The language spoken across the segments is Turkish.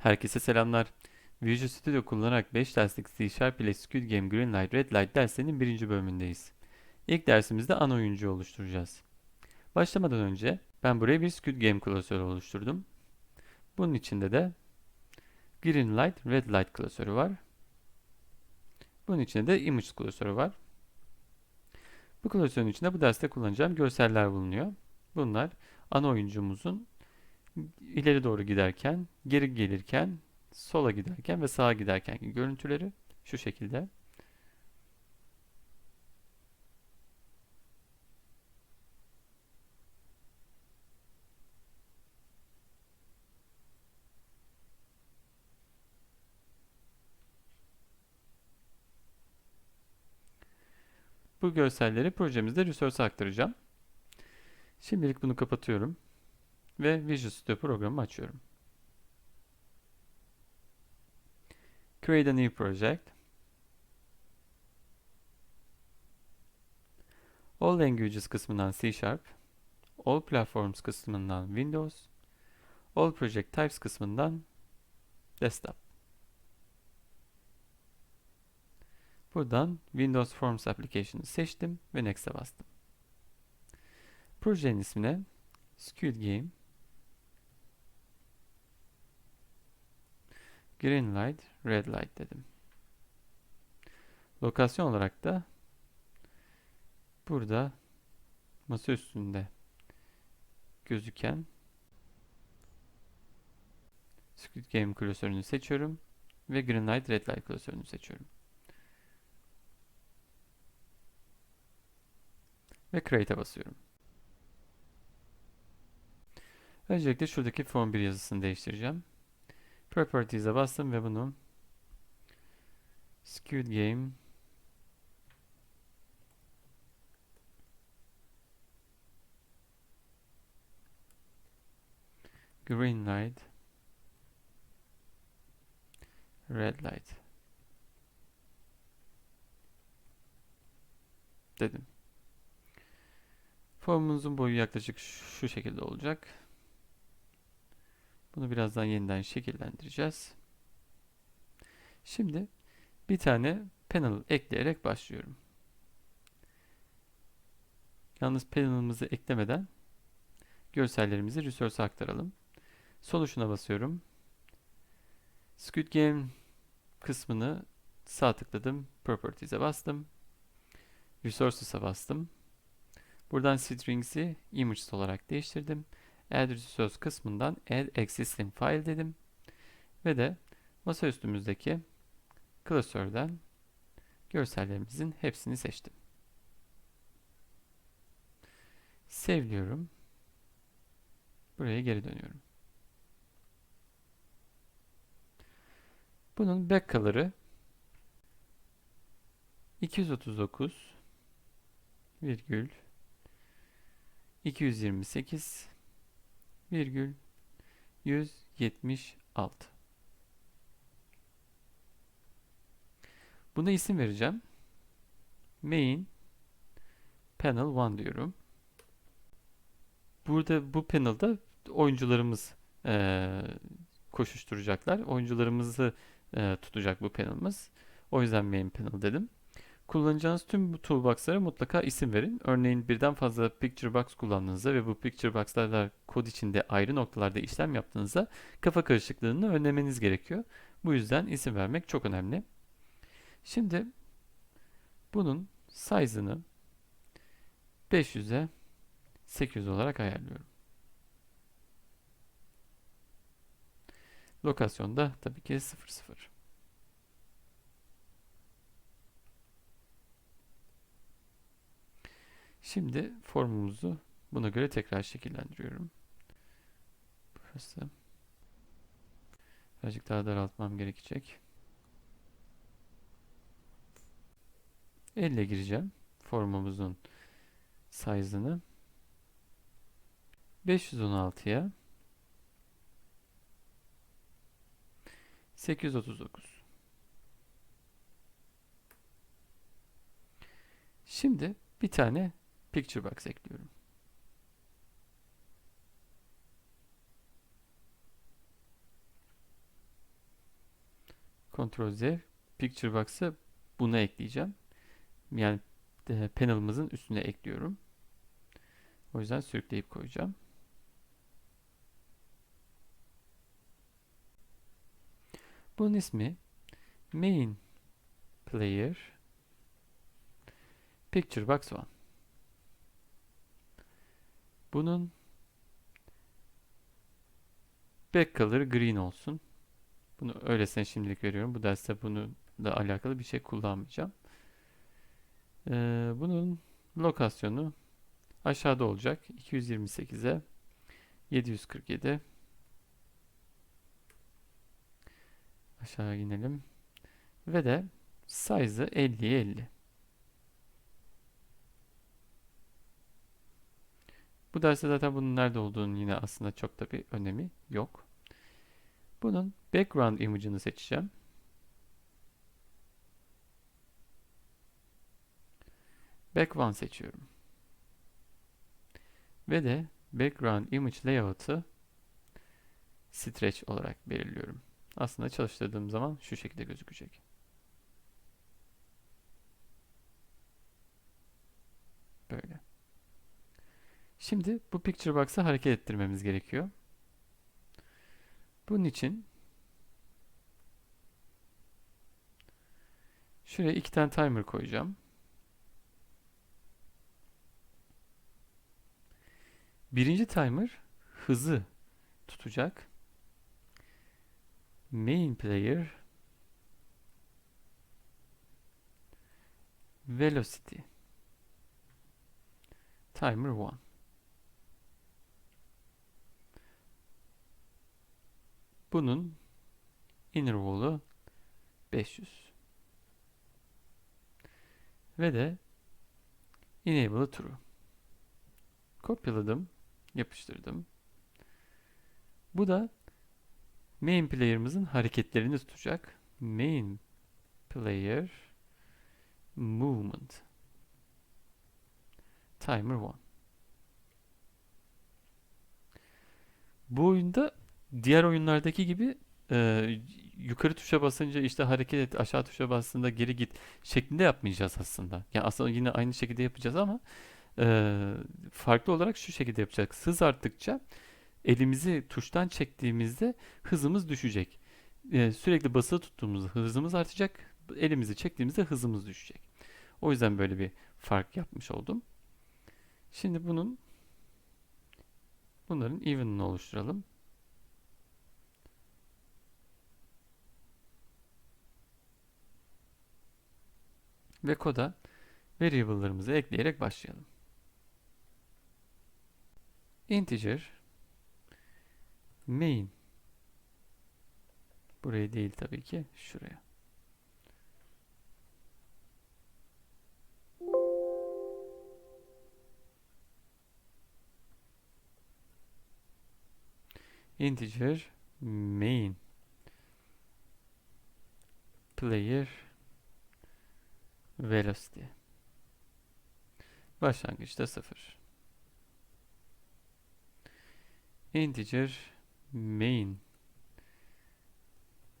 Herkese selamlar. Visual Studio kullanarak 5 derslik C Sharp ile Squid Game Greenlight Red Light derslerinin birinci bölümündeyiz. İlk dersimizde ana oyuncu oluşturacağız. Başlamadan önce ben buraya bir Squid Game klasörü oluşturdum. Bunun içinde de Greenlight Red Light klasörü var. Bunun içinde de Image klasörü var. Bu klasörün içinde bu derste kullanacağım görseller bulunuyor. Bunlar ana oyuncumuzun ileri doğru giderken, geri gelirken, sola giderken ve sağa giderkenki görüntüleri şu şekilde. Bu görselleri projemizde Resource'a aktaracağım. Şimdilik bunu kapatıyorum ve Visual Studio programı açıyorum. Create a new project. All Languages kısmından C Sharp, All Platforms kısmından Windows, All Project Types kısmından Desktop. Buradan Windows Forms Application'ı seçtim ve Next'e bastım. Projenin ismine Squid Game Green Light, Red Light dedim. Lokasyon olarak da burada masa üstünde gözüken Squid Game klasörünü seçiyorum ve Green Light, Red Light klasörünü seçiyorum. Ve Create'e basıyorum. Öncelikle şuradaki form 1 yazısını değiştireceğim. Properties'e bastım ve bunu Squid Game Green Light Red Light dedim. Formunuzun boyu yaklaşık şu şekilde olacak. Bunu birazdan yeniden şekillendireceğiz. Şimdi bir tane panel ekleyerek başlıyorum. Yalnız panel'ımızı eklemeden görsellerimizi resource'a aktaralım. Soluşuna basıyorum. Squid Game kısmını sağ tıkladım. Properties'e bastım. Resources'a bastım. Buradan strings'i image olarak değiştirdim. Add Resource kısmından Add Existing File dedim. Ve de masaüstümüzdeki klasörden görsellerimizin hepsini seçtim. Save diyorum. Buraya geri dönüyorum. Bunun back color'ı 239 virgül 228 virgül 176. Buna isim vereceğim. Main panel 1 diyorum. Burada bu panel'da oyuncularımız e, koşuşturacaklar. Oyuncularımızı e, tutacak bu panel'ımız. O yüzden main panel dedim. Kullanacağınız tüm bu toolbox'lara mutlaka isim verin. Örneğin birden fazla picture box kullandığınızda ve bu picture box'larla kod içinde ayrı noktalarda işlem yaptığınızda kafa karışıklığını önlemeniz gerekiyor. Bu yüzden isim vermek çok önemli. Şimdi bunun size'ını 500'e 800 olarak ayarlıyorum. Lokasyonda tabii ki 00. Şimdi formumuzu buna göre tekrar şekillendiriyorum. Burası. Birazcık daha daraltmam gerekecek. Elle gireceğim formumuzun size'ını. 516'ya 839 Şimdi bir tane Picture Box ekliyorum. Ctrl Z Picture Box'ı buna ekleyeceğim. Yani e, panel'ımızın üstüne ekliyorum. O yüzden sürükleyip koyacağım. Bunun ismi main player picture box 1. Bunun back color green olsun. Bunu öylesine şimdilik veriyorum. Bu derste bunu da alakalı bir şey kullanmayacağım. Ee, bunun lokasyonu aşağıda olacak. 228'e 747 aşağı inelim. Ve de size'ı 50'ye 50. Bu derste zaten bunun nerede olduğunu yine aslında çok da bir önemi yok. Bunun background image'ını seçeceğim. Back one seçiyorum. Ve de background image layout'ı stretch olarak belirliyorum. Aslında çalıştırdığım zaman şu şekilde gözükecek. Böyle. Şimdi bu picture box'ı hareket ettirmemiz gerekiyor. Bunun için şuraya iki tane timer koyacağım. Birinci timer hızı tutacak. Main player velocity timer 1 Bunun interval'ı 500 ve de enable true kopyaladım yapıştırdım. Bu da main player'ımızın hareketlerini tutacak. Main player movement. Timer 1 bu oyunda diğer oyunlardaki gibi e, yukarı tuşa basınca işte hareket et, aşağı tuşa bastığında geri git şeklinde yapmayacağız aslında. Yani aslında yine aynı şekilde yapacağız ama e, farklı olarak şu şekilde yapacağız. Hız arttıkça elimizi tuştan çektiğimizde hızımız düşecek. E, sürekli basılı tuttuğumuzda hızımız artacak. Elimizi çektiğimizde hızımız düşecek. O yüzden böyle bir fark yapmış oldum. Şimdi bunun bunların even'ını oluşturalım. Ve koda variable'larımızı ekleyerek başlayalım. Integer main buraya değil tabii ki şuraya. integer main player velocity. Başlangıçta 0. Integer main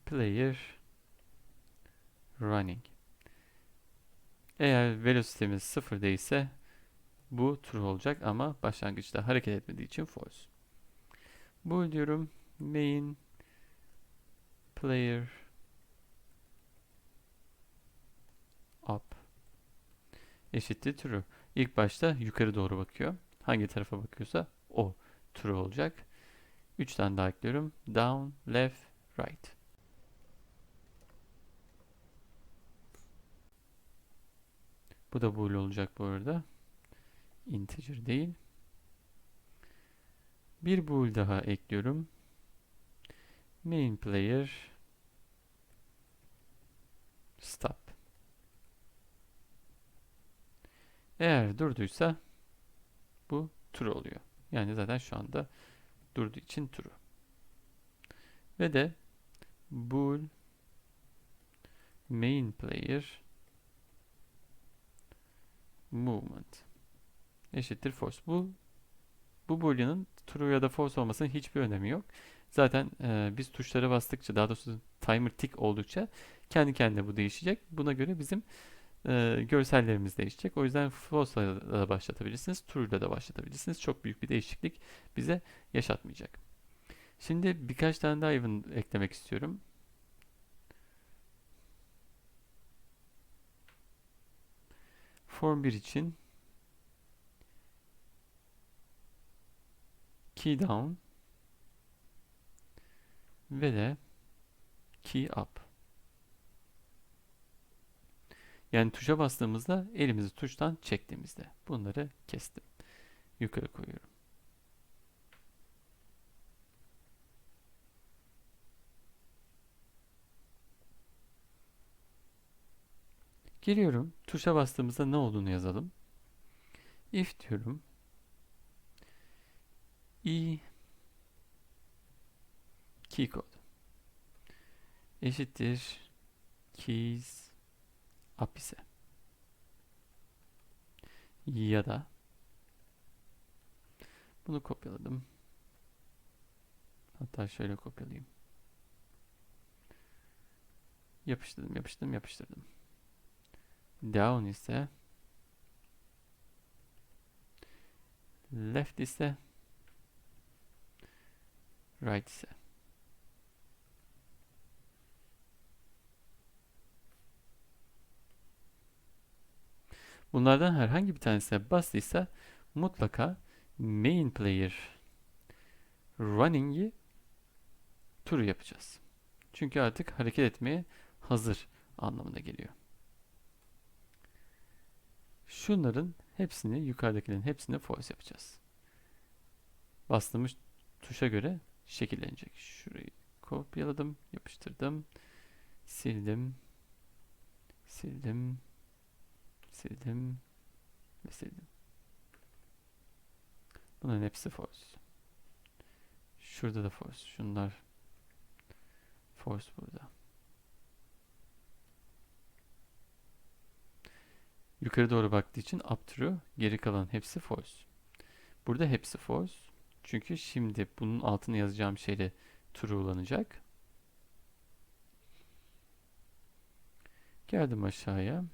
player running. Eğer velocity'miz 0 değilse bu true olacak ama başlangıçta hareket etmediği için false. Bu diyorum main player up eşittir true. İlk başta yukarı doğru bakıyor. Hangi tarafa bakıyorsa o true olacak. 3 tane daha ekliyorum. Down, left, right. Bu da bool olacak bu arada. Integer değil. Bir bool daha ekliyorum. Main player stop. Eğer durduysa bu true oluyor. Yani zaten şu anda durduğu için true. Ve de bool main player movement eşittir false. Bu bu boolean'ın true ya da false olmasının hiçbir önemi yok. Zaten e, biz tuşlara bastıkça daha doğrusu timer tick oldukça kendi kendine bu değişecek. Buna göre bizim e, görsellerimiz değişecek. O yüzden false'la da başlatabilirsiniz, true'la da başlatabilirsiniz. Çok büyük bir değişiklik bize yaşatmayacak. Şimdi birkaç tane daha even eklemek istiyorum. Form 1 için key down ve de key up. Yani tuşa bastığımızda elimizi tuştan çektiğimizde bunları kestim. Yukarı koyuyorum. Geliyorum. Tuşa bastığımızda ne olduğunu yazalım. If diyorum. i key code eşittir keys up ise ya da bunu kopyaladım. Hatta şöyle kopyalayayım. Yapıştırdım, yapıştırdım, yapıştırdım. Down ise left ise right ise Bunlardan herhangi bir tanesine bastıysa mutlaka main player running'i turu yapacağız. Çünkü artık hareket etmeye hazır anlamına geliyor. Şunların hepsini, yukarıdakilerin hepsini false yapacağız. Bastığımız tuşa göre şekillenecek. Şurayı kopyaladım, yapıştırdım, sildim, sildim, sildim ve sildim. Bunların hepsi false. Şurada da false. Şunlar false burada. Yukarı doğru baktığı için up true, geri kalan hepsi false. Burada hepsi false. Çünkü şimdi bunun altına yazacağım şeyle true'lanacak. Geldim aşağıya.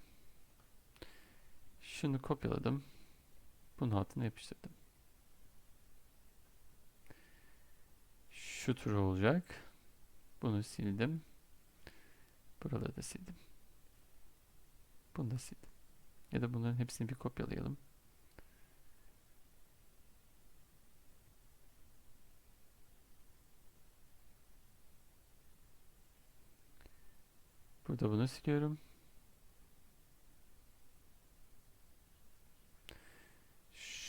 Şunu kopyaladım. Bunun altına yapıştırdım. Şu true olacak. Bunu sildim. Buraları da sildim. Bunu da sildim. Ya da bunların hepsini bir kopyalayalım. Burada bunu siliyorum.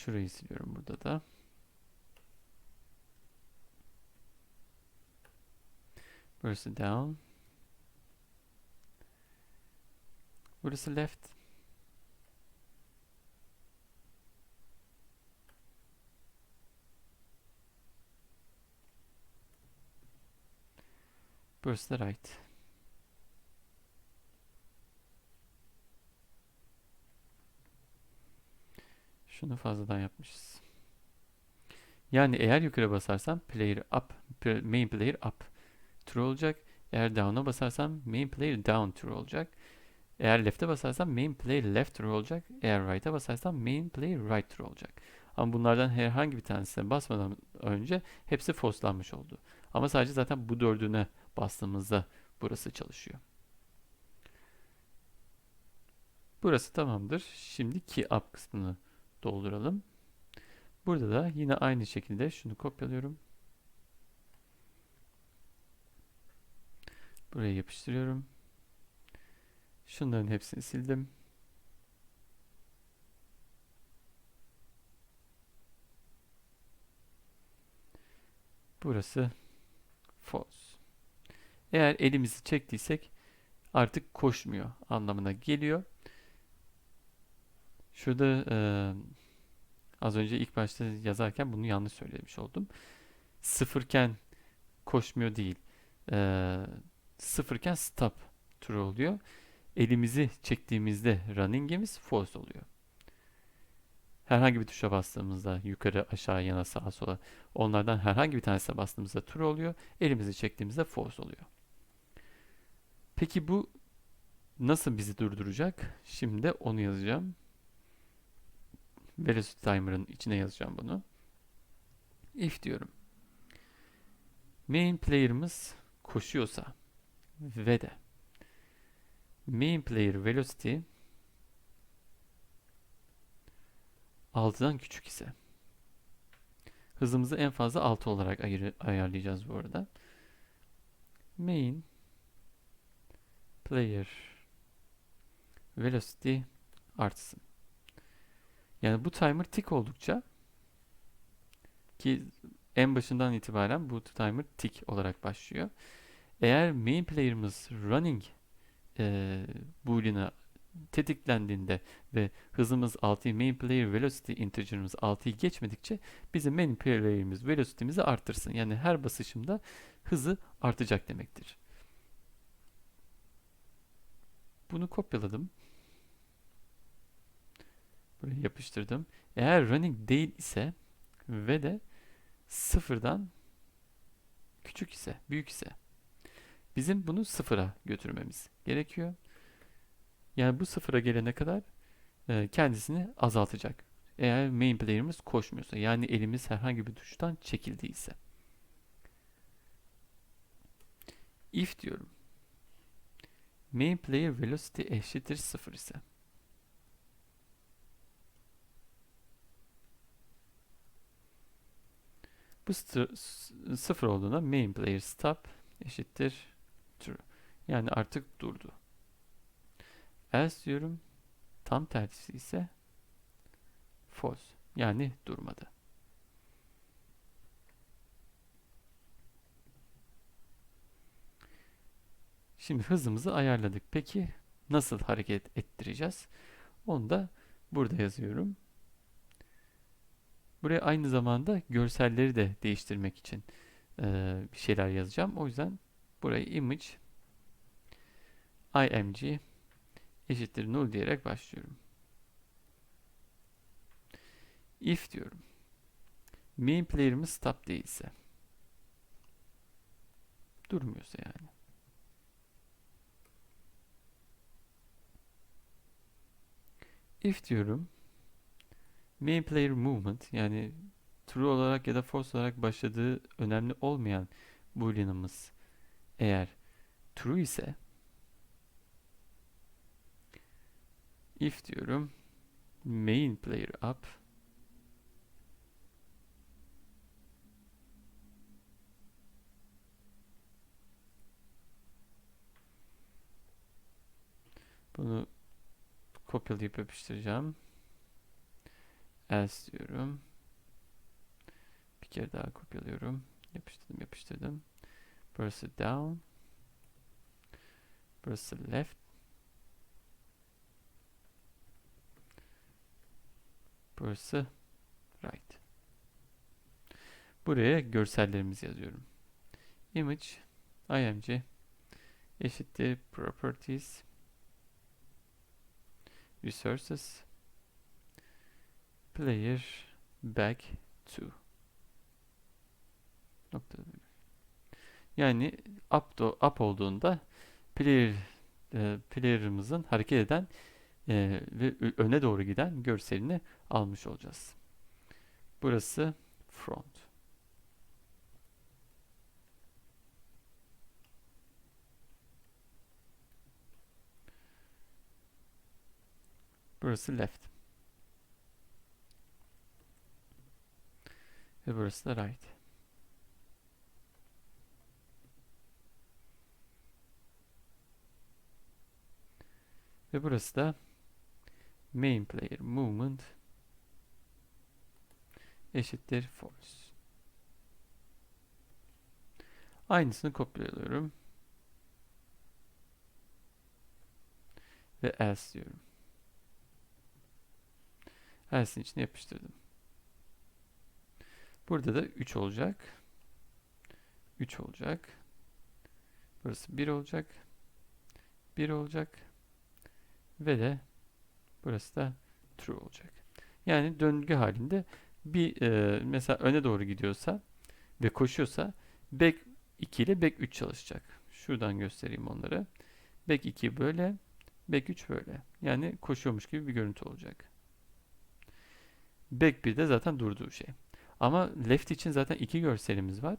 Şurayı siliyorum burada da. Burası down. Burası left. Burası right. Şunu fazladan yapmışız. Yani eğer yukarı basarsam player up, main player up true olacak. Eğer down'a basarsam main player down true olacak. Eğer left'e basarsam main player left true olacak. Eğer right'a basarsam main player right true olacak. Ama bunlardan herhangi bir tanesine basmadan önce hepsi false'lanmış oldu. Ama sadece zaten bu dördüne bastığımızda burası çalışıyor. Burası tamamdır. Şimdi key up kısmını dolduralım. Burada da yine aynı şekilde şunu kopyalıyorum. Buraya yapıştırıyorum. Şunların hepsini sildim. Burası false. Eğer elimizi çektiysek artık koşmuyor anlamına geliyor. Şurada e, az önce ilk başta yazarken bunu yanlış söylemiş oldum. Sıfırken koşmuyor değil. E, sıfırken stop true oluyor. Elimizi çektiğimizde running'imiz false oluyor. herhangi bir tuşa bastığımızda yukarı, aşağı, yana, sağa, sola onlardan herhangi bir tanesine bastığımızda true oluyor. Elimizi çektiğimizde false oluyor. Peki bu nasıl bizi durduracak? Şimdi onu yazacağım. Velocity timer'ın içine yazacağım bunu. If diyorum. Main player'ımız koşuyorsa ve de main player velocity 6'dan küçük ise hızımızı en fazla 6 olarak ayır, ayarlayacağız bu arada. Main player velocity artsın. Yani bu timer tick oldukça ki en başından itibaren bu timer tick olarak başlıyor. Eğer main player'ımız running e, boolean'a tetiklendiğinde ve hızımız 6'yı main player velocity integer'ımız 6'yı geçmedikçe bizim main player'imiz velocity'mizi artırsın. Yani her basışımda hızı artacak demektir. Bunu kopyaladım. Buraya yapıştırdım. Eğer running değil ise ve de sıfırdan küçük ise, büyük ise bizim bunu sıfıra götürmemiz gerekiyor. Yani bu sıfıra gelene kadar e, kendisini azaltacak. Eğer main player'ımız koşmuyorsa yani elimiz herhangi bir tuştan çekildiyse. If diyorum. Main player velocity eşittir sıfır ise. Bu sıfır olduğunda main player stop eşittir true. Yani artık durdu. Else diyorum. Tam tersi ise false. Yani durmadı. Şimdi hızımızı ayarladık. Peki nasıl hareket ettireceğiz? Onu da burada yazıyorum. Buraya aynı zamanda görselleri de değiştirmek için e, bir şeyler yazacağım. O yüzden buraya image img eşittir null diyerek başlıyorum. If diyorum. Main player'ımız stop değilse. Durmuyorsa yani. If diyorum. Main player movement yani true olarak ya da false olarak başladığı önemli olmayan boolean'ımız eğer true ise if diyorum main player up bunu kopyalayıp yapıştıracağım else diyorum bir kere daha kopyalıyorum. Yapıştırdım yapıştırdım. Burası down. Burası left. Burası right. Buraya görsellerimizi yazıyorum. Image img eşittir properties. Resources player back to nokta yani up, do, up olduğunda player e, player'ımızın hareket eden e, ve öne doğru giden görselini almış olacağız. Burası front. Burası left. Ve burası da right. Ve burası da main player movement eşittir false. Aynısını kopyalıyorum. Ve else diyorum. Else'in içine yapıştırdım. Burada da 3 olacak. 3 olacak. Burası 1 olacak. 1 olacak. Ve de burası da true olacak. Yani döngü halinde bir e, mesela öne doğru gidiyorsa ve koşuyorsa back 2 ile back 3 çalışacak. Şuradan göstereyim onları. Back 2 böyle, back 3 böyle. Yani koşuyormuş gibi bir görüntü olacak. Back 1 de zaten durduğu şey. Ama left için zaten iki görselimiz var.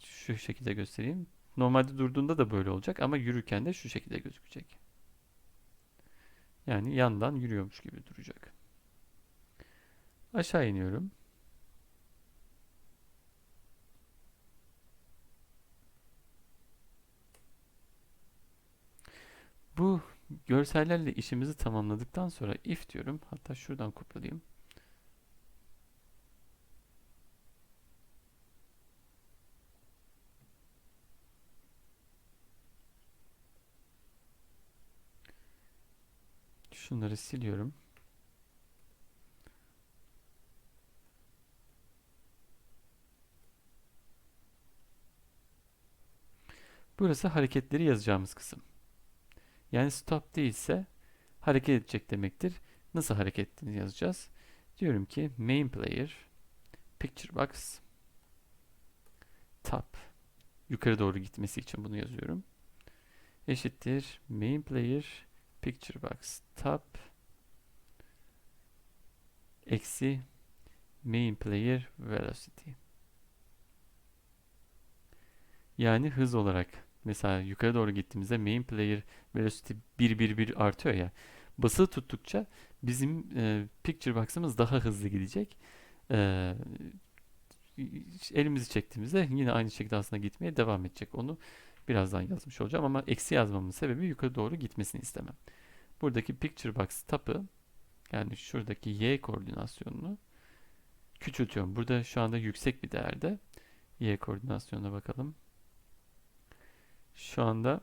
Şu şekilde göstereyim. Normalde durduğunda da böyle olacak ama yürürken de şu şekilde gözükecek. Yani yandan yürüyormuş gibi duracak. Aşağı iniyorum. Bu görsellerle işimizi tamamladıktan sonra if diyorum. Hatta şuradan kopyalayayım. Şunları siliyorum. Burası hareketleri yazacağımız kısım. Yani stop değilse hareket edecek demektir. Nasıl hareket ettiğini yazacağız. Diyorum ki main player picture box top yukarı doğru gitmesi için bunu yazıyorum. Eşittir main player picture box top eksi main player velocity. Yani hız olarak mesela yukarı doğru gittiğimizde main player velocity 1 1 1 artıyor ya. Basılı tuttukça bizim e, picture box'ımız daha hızlı gidecek. E, elimizi çektiğimizde yine aynı şekilde aslında gitmeye devam edecek. Onu birazdan yazmış olacağım ama eksi yazmamın sebebi yukarı doğru gitmesini istemem. Buradaki picture box tapı yani şuradaki y koordinasyonunu küçültüyorum. Burada şu anda yüksek bir değerde. Y koordinasyonuna bakalım. Şu anda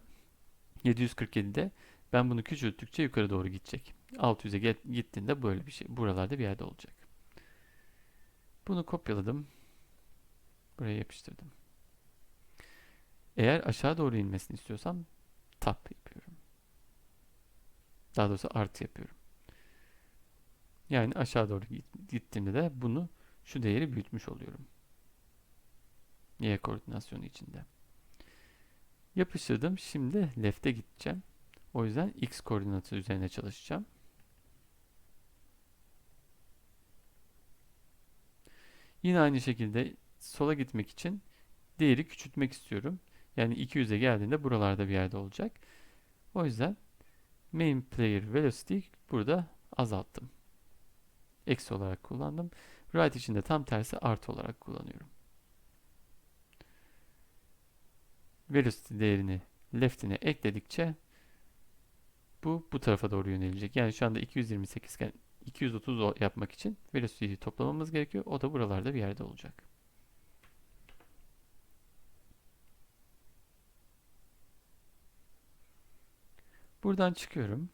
747'de ben bunu küçülttükçe yukarı doğru gidecek. 600'e gittiğinde böyle bir şey. Buralarda bir yerde olacak. Bunu kopyaladım. Buraya yapıştırdım. Eğer aşağı doğru inmesini istiyorsam tap yapıyorum. Daha doğrusu artı yapıyorum. Yani aşağı doğru gittiğimde de bunu şu değeri büyütmüş oluyorum. Y koordinasyonu içinde. Yapıştırdım. Şimdi left'e gideceğim. O yüzden x koordinatı üzerine çalışacağım. Yine aynı şekilde sola gitmek için değeri küçültmek istiyorum. Yani 200'e geldiğinde buralarda bir yerde olacak. O yüzden main player velocity burada azalttım. Eksi olarak kullandım. Right için de tam tersi artı olarak kullanıyorum. Velocity değerini left'ine ekledikçe bu bu tarafa doğru yönelecek. Yani şu anda 228 iken 230 yapmak için velocity'yi toplamamız gerekiyor. O da buralarda bir yerde olacak. Buradan çıkıyorum.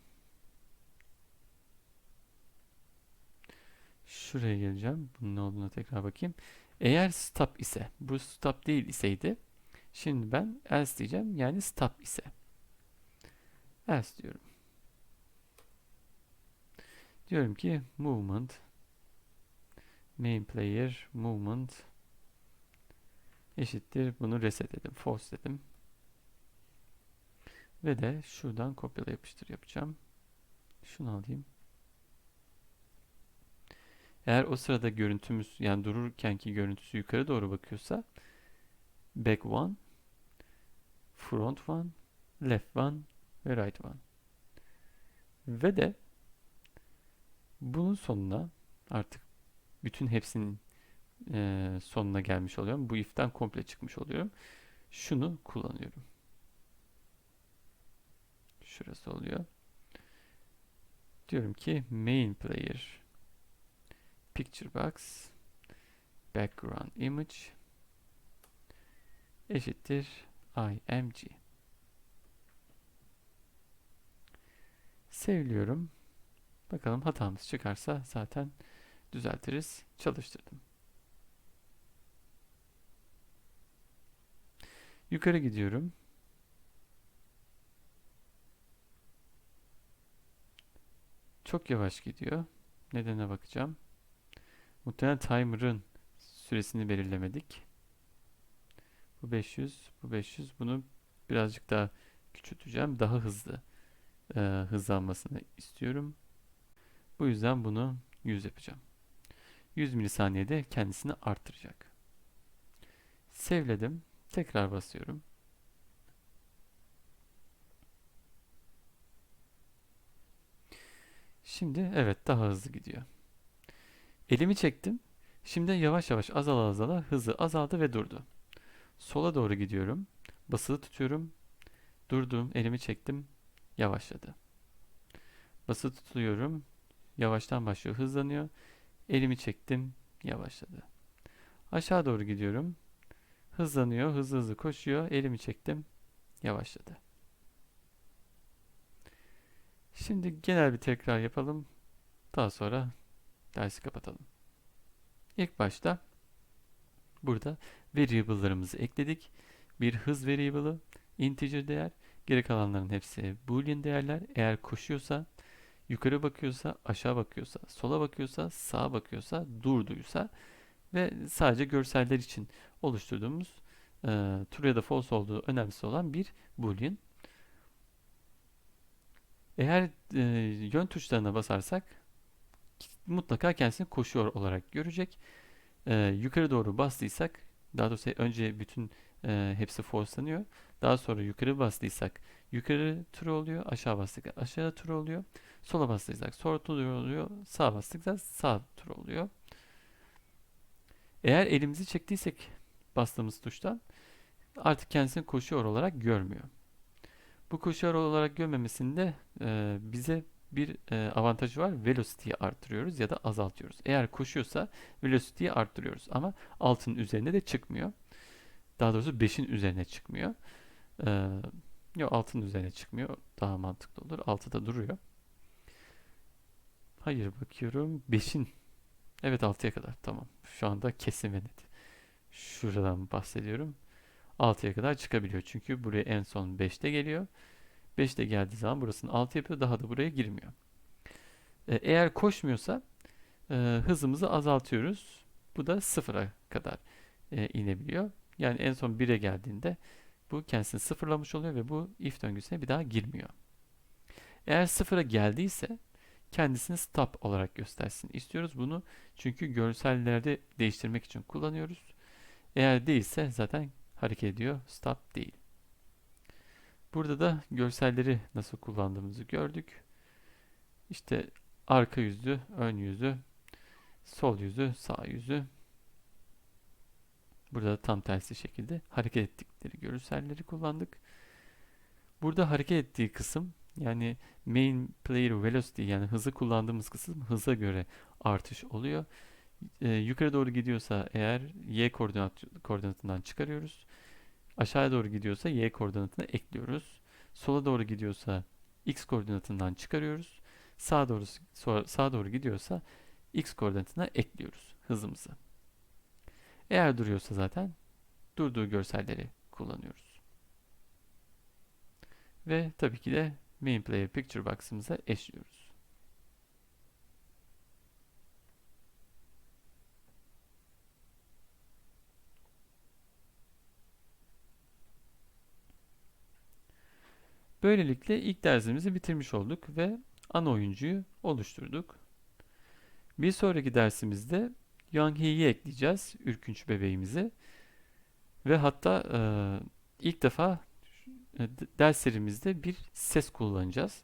Şuraya geleceğim. Bunun ne olduğuna tekrar bakayım. Eğer stop ise, bu stop değil iseydi, şimdi ben else diyeceğim. Yani stop ise. Else diyorum. Diyorum ki movement main player movement eşittir. Bunu reset dedim. False dedim. Ve de şuradan kopyala yapıştır yapacağım. Şunu alayım. Eğer o sırada görüntümüz yani dururkenki görüntüsü yukarı doğru bakıyorsa back one, front one, left one ve right one. Ve de bunun sonuna artık bütün hepsinin sonuna gelmiş oluyorum. Bu if'ten komple çıkmış oluyorum. Şunu kullanıyorum. Şurası oluyor. Diyorum ki main player picture box background image eşittir img. Sevliyorum. Bakalım hatamız çıkarsa zaten düzeltiriz. Çalıştırdım. Yukarı gidiyorum. Çok yavaş gidiyor. Nedenine bakacağım. Muhtemelen timer'ın süresini belirlemedik. Bu 500, bu 500. Bunu birazcık daha küçülteceğim. Daha hızlı e, hızlanmasını istiyorum. Bu yüzden bunu 100 yapacağım. 100 milisaniyede kendisini arttıracak. Sevledim. Tekrar basıyorum. Şimdi evet daha hızlı gidiyor. Elimi çektim. Şimdi yavaş yavaş azala azala hızı azaldı ve durdu. Sola doğru gidiyorum. Basılı tutuyorum. Durdum. Elimi çektim. Yavaşladı. Basılı tutuyorum. Yavaştan başlıyor. Hızlanıyor. Elimi çektim. Yavaşladı. Aşağı doğru gidiyorum. Hızlanıyor. Hızlı hızlı koşuyor. Elimi çektim. Yavaşladı. Şimdi genel bir tekrar yapalım. Daha sonra dersi kapatalım. İlk başta burada variable'larımızı ekledik. Bir hız variable'ı, integer değer, geri kalanların hepsi boolean değerler. Eğer koşuyorsa, yukarı bakıyorsa, aşağı bakıyorsa, sola bakıyorsa, sağa bakıyorsa, durduysa ve sadece görseller için oluşturduğumuz e, true ya da false olduğu önemlisi olan bir boolean. Eğer e, yön tuşlarına basarsak mutlaka kendisini koşuyor olarak görecek. E, yukarı doğru bastıysak daha doğrusu önce bütün e, hepsi forcelanıyor. Daha sonra yukarı bastıysak yukarı true oluyor. Aşağı bastık aşağı true oluyor. Sola bastıysak sola true oluyor. Sağa bastıksa sağ true oluyor. Eğer elimizi çektiysek bastığımız tuştan artık kendisini koşuyor olarak görmüyor. Bu koşuyor olarak görmemesinde e, bize bir e, avantajı var. Velocity'yi arttırıyoruz ya da azaltıyoruz. Eğer koşuyorsa velocity'yi arttırıyoruz ama altının üzerine de çıkmıyor. Daha doğrusu 5'in üzerine çıkmıyor. Ee, yok altının üzerine çıkmıyor. Daha mantıklı olur. 6'da duruyor. Hayır bakıyorum. 5'in Evet 6'ya kadar. Tamam. Şu anda kesin ve net. Şuradan bahsediyorum. 6'ya kadar çıkabiliyor. Çünkü buraya en son 5'te geliyor. 5'te geldiği zaman burasını 6 yapıyor. Daha da buraya girmiyor. Ee, eğer koşmuyorsa e, hızımızı azaltıyoruz. Bu da 0'a kadar e, inebiliyor. Yani en son 1'e geldiğinde bu kendisini sıfırlamış oluyor ve bu if döngüsüne bir daha girmiyor. Eğer sıfıra geldiyse kendisini stop olarak göstersin istiyoruz bunu. Çünkü görsellerde değiştirmek için kullanıyoruz. Eğer değilse zaten hareket ediyor. Stop değil. Burada da görselleri nasıl kullandığımızı gördük. İşte arka yüzü, ön yüzü, sol yüzü, sağ yüzü. Burada da tam tersi şekilde hareket ettikleri görselleri kullandık. Burada hareket ettiği kısım yani main player velocity yani hızı kullandığımız kısım hıza göre artış oluyor. Ee, yukarı doğru gidiyorsa eğer y koordinat koordinatından çıkarıyoruz. Aşağıya doğru gidiyorsa y koordinatına ekliyoruz. Sola doğru gidiyorsa x koordinatından çıkarıyoruz. Sağa doğru sağa doğru gidiyorsa x koordinatına ekliyoruz hızımızı. Eğer duruyorsa zaten durduğu görselleri kullanıyoruz. Ve tabii ki de main player picture box'ımıza eşliyoruz. Böylelikle ilk dersimizi bitirmiş olduk ve ana oyuncuyu oluşturduk. Bir sonraki dersimizde Young Hee'yi ekleyeceğiz. Ürkünç bebeğimizi. Ve hatta e, ilk defa e, ders serimizde bir ses kullanacağız.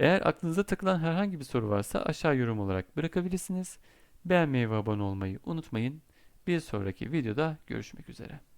Eğer aklınıza takılan herhangi bir soru varsa aşağı yorum olarak bırakabilirsiniz. Beğenmeyi ve abone olmayı unutmayın. Bir sonraki videoda görüşmek üzere.